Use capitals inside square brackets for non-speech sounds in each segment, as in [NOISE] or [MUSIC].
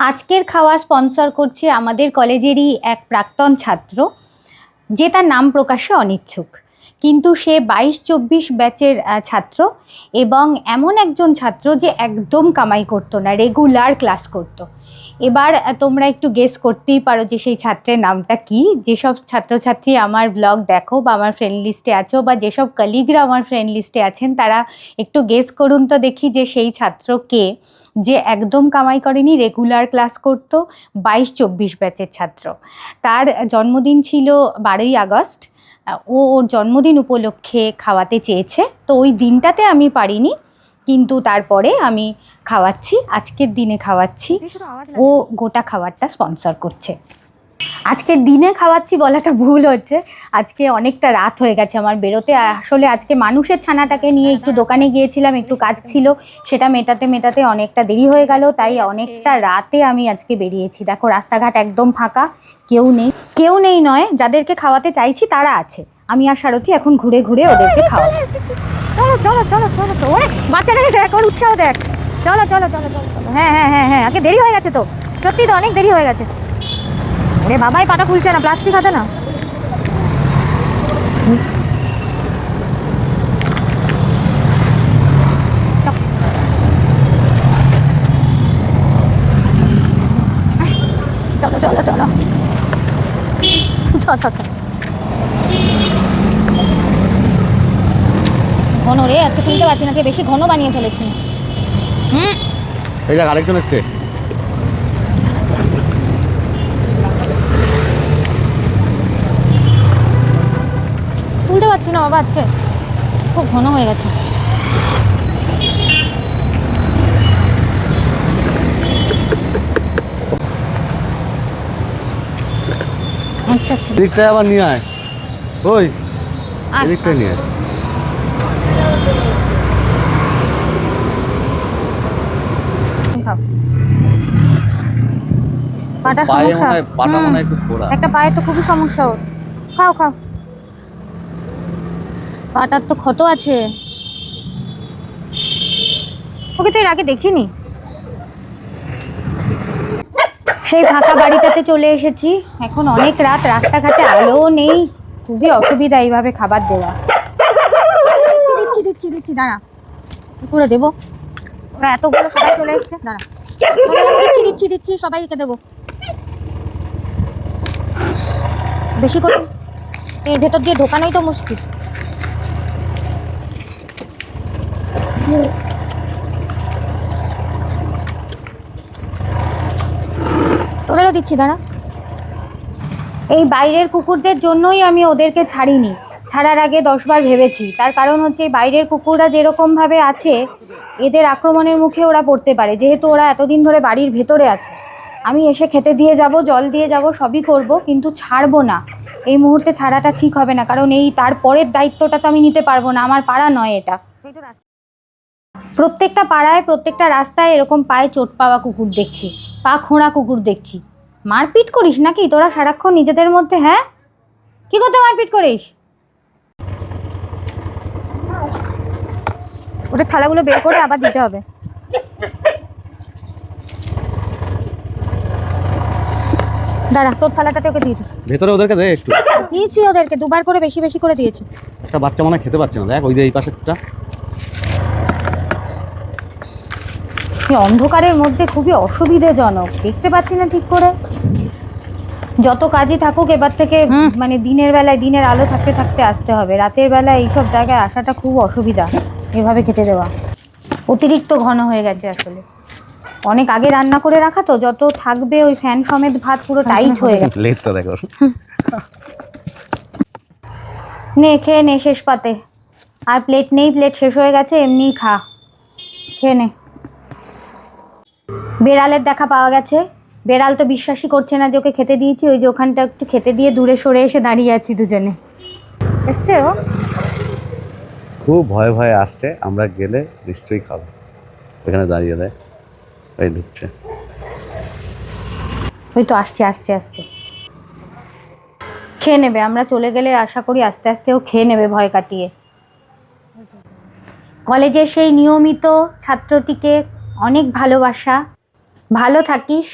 আজকের খাওয়া স্পন্সর করছে আমাদের কলেজেরই এক প্রাক্তন ছাত্র, যে তার নাম প্রকাশে অনিচ্ছুক। কিন্তু সে বাইশ চব্বিশ ব্যাচের ছাত্র এবং এমন একজন ছাত্র যে একদম কামাই করতো না রেগুলার ক্লাস করতো। এবার তোমরা একটু গেস করতেই পারো যে সেই ছাত্রের নামটা কি। যেসব ছাত্রছাত্রী আমার ব্লগ দেখো বা আমার ফ্রেন্ড লিস্টে আছো বা যেসব কলিগরা আমার ফ্রেন্ড লিস্টে আছেন, তারা একটু গেস করুন তো দেখি যে সেই ছাত্র কে যে একদম কামাই করেনি রেগুলার ক্লাস করতো বাইশ চব্বিশ ব্যাচের ছাত্র। তার জন্মদিন ছিল বারোই আগস্ট। ও ওর জন্মদিন উপলক্ষে খাওয়াতে চেয়েছে। তো ওই দিনটাতে আমি পারিনি। কিন্তু তারপরে আমি খাওয়াচ্ছি আজকের দিনে খাওয়াচ্ছি। ও গোটা খাবারটা স্পন্সর করছে। আজকের দিনে খাওয়াচ্ছি বলাটা ভুল হচ্ছে। আজকে অনেকটা রাত হয়ে গেছে আমার বেরোতে। আসলে আজকে মানুষের ছানাটাকে নিয়ে একটু দোকানে গিয়েছিলাম একটু কাজ ছিল। সেটা মেটাতে মেটাতে অনেকটা দেরি হয়ে গেল তাই অনেকটা রাতে আমি আজকে বেরিয়েছি। দেখো রাস্তাঘাট একদম ফাঁকা কেউ নেই। কেউ নেই নয় যাদেরকে খাওয়াতে চাইছি তারা আছে। আমি আর সারথি এখন ঘুরে ঘুরে ওদেরকে খাওয়াবো। চলো চলো চলো তো ওরে, বাচ্চাটাকে দেখ, ওর উৎসাহ দেখ। চলো চলো চলো চলো হ্যাঁ হ্যাঁ হ্যাঁ হ্যাঁ আজকে দেরি হয়ে গেছে তো। সত্যি তো অনেক দেরি হয়ে গেছে। আরে বাবাই, পাতা খুলছে না প্লাস্টিক হাতে না? চলো চলো। চলো, চল চল। ঘন রে আজকে তুলতে পারছি না আজকে বেশি ঘন বানিয়ে ফেলেছি। হুম? এই দেখ আরেকজন এসছে। তুলতে পারছি না বাবা আজকে। খুব ঘন হয়ে গেছে। আচ্ছা আচ্ছা। এদিকটায় আবার নিয়ে আয়। ওই আয়, এদিকটায় নিয়ে আয় খাও। পাটা সমস্যা। পাটা মনে একটু খোড়া একটা পায়ের তো খুবই সমস্যা ওর। খাও খাও। পাটার তো ক্ষত আছে। ওকে তো এর আগে দেখিনি? সেই ফাঁকা বাড়িটাতে চলে এসেছি। এখন অনেক রাত রাস্তাঘাটে আলো নেই। খুবই অসুবিধা এইভাবে খাবার দেওয়া। দিচ্ছি দিচ্ছি দিচ্ছি দাঁড়া। কি করে দেবো? ওরা এতগুলো সবাই চলে এসছে। দাঁড়া। দিচ্ছি দিচ্ছি দিচ্ছি সবাইকে দেবো। বেশি করে এর ভেতর দিয়ে ঢোকানোই তো মুশকিল। ওদেরও দিচ্ছি, দাঁড়া। এই বাইরের কুকুরদের জন্যই আমি ওদেরকে ছাড়িনি, ছাড়ার আগে দশবার ভেবেছি। তার কারণ হচ্ছে বাইরের কুকুররা যেরকমভাবে আছে, এদের আক্রমণের মুখে ওরা পড়তে পারে, যেহেতু ওরা এতদিন ধরে বাড়ির ভেতরে আছে। আমি এসে খেতে দিয়ে যাব, জল দিয়ে যাব, সবই করব, কিন্তু ছাড়বো না। এই মুহূর্তে ছাড়াটা ঠিক হবে না, কারণ এই তারপরের দায়িত্বটা তো আমি নিতে পারব না, আমার পাড়া নয় এটা। প্রত্যেকটা পাড়ায়, প্রত্যেকটা রাস্তায় এরকম পায়ে চোট পাওয়া কুকুর দেখছি, পা খোঁড়া কুকুর দেখছি। মারপিট করিস নাকি? তোরা সারাক্ষণ নিজেদের মধ্যে হ্যাঁ? কি করতে মারপিট করিস? ওদের থালাগুলো বের করে আবার দিতে হবে। দাঁড়া তোর থালাটাতে ওকে দিয়ে দিই ভেতরে ওদেরকে দে একটু। দিয়েছি ওদেরকে দুবার করে বেশি বেশি করে দিয়েছি। একটা বাচ্চা মনে খেতে পাচ্ছে না দেখ ওই যে এই পাশেরটা। এই অন্ধকারের মধ্যে খুবই অসুবিধাজনক দেখতে পাচ্ছি না ঠিক করে। যত কাজই থাকুক এবার থেকে মানে দিনের বেলায় দিনের আলো থাকতে থাকতে আসতে হবে। রাতের বেলায় এইসব জায়গায় আসাটা খুব অসুবিধা এভাবে খেতে দেওয়া। অতিরিক্ত ঘন হয়ে গেছে আসলে। অনেক আগে রান্না করে রাখা তো যত থাকবে ওই ফ্যান সমেত ভাত পুরো টাইট [LAUGHS] হয়ে গেছে। লেজটা দেখো। [LAUGHS] নে খেয়ে নে শেষ পাতে। আর প্লেট নেই প্লেট শেষ হয়ে গেছে এমনিই খা। খেয়ে নে। বেড়ালের দেখা পাওয়া গেছে। বেড়াল তো বিশ্বাসই করছে না যে ওকে খেতে দিয়েছি ওই যে ওখানটা একটু খেতে দিয়ে দূরে সরে এসে দাঁড়িয়ে আছি দুজনে। এসছে ও? খুব ভয়ে ভয়ে আসছে আমরা গেলে নিশ্চয়ই খাব। এখানে দাঁড়িয়ে দেয়। ওই ঢুকছে ওই তো আসছে আসছে আসছে। খেয়ে নেবে আমরা চলে গেলে আশা করি আস্তে আস্তে ও খেয়ে নেবে ভয় কাটিয়ে। কলেজের সেই নিয়মিত ছাত্রটিকে অনেক ভালোবাসা। ভালো থাকিস।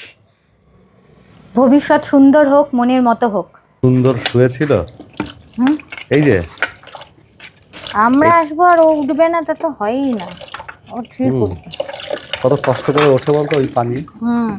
ভবিষ্যৎ সুন্দর হোক মনের মতো হোক। সুন্দর শুয়েছিল? এই যে। আমরা আসব আর ও উঠবে না তা তো হয়ই না। ও ঠিক কত কষ্ট করে ওঠে বলতো ওই পানি? হুম।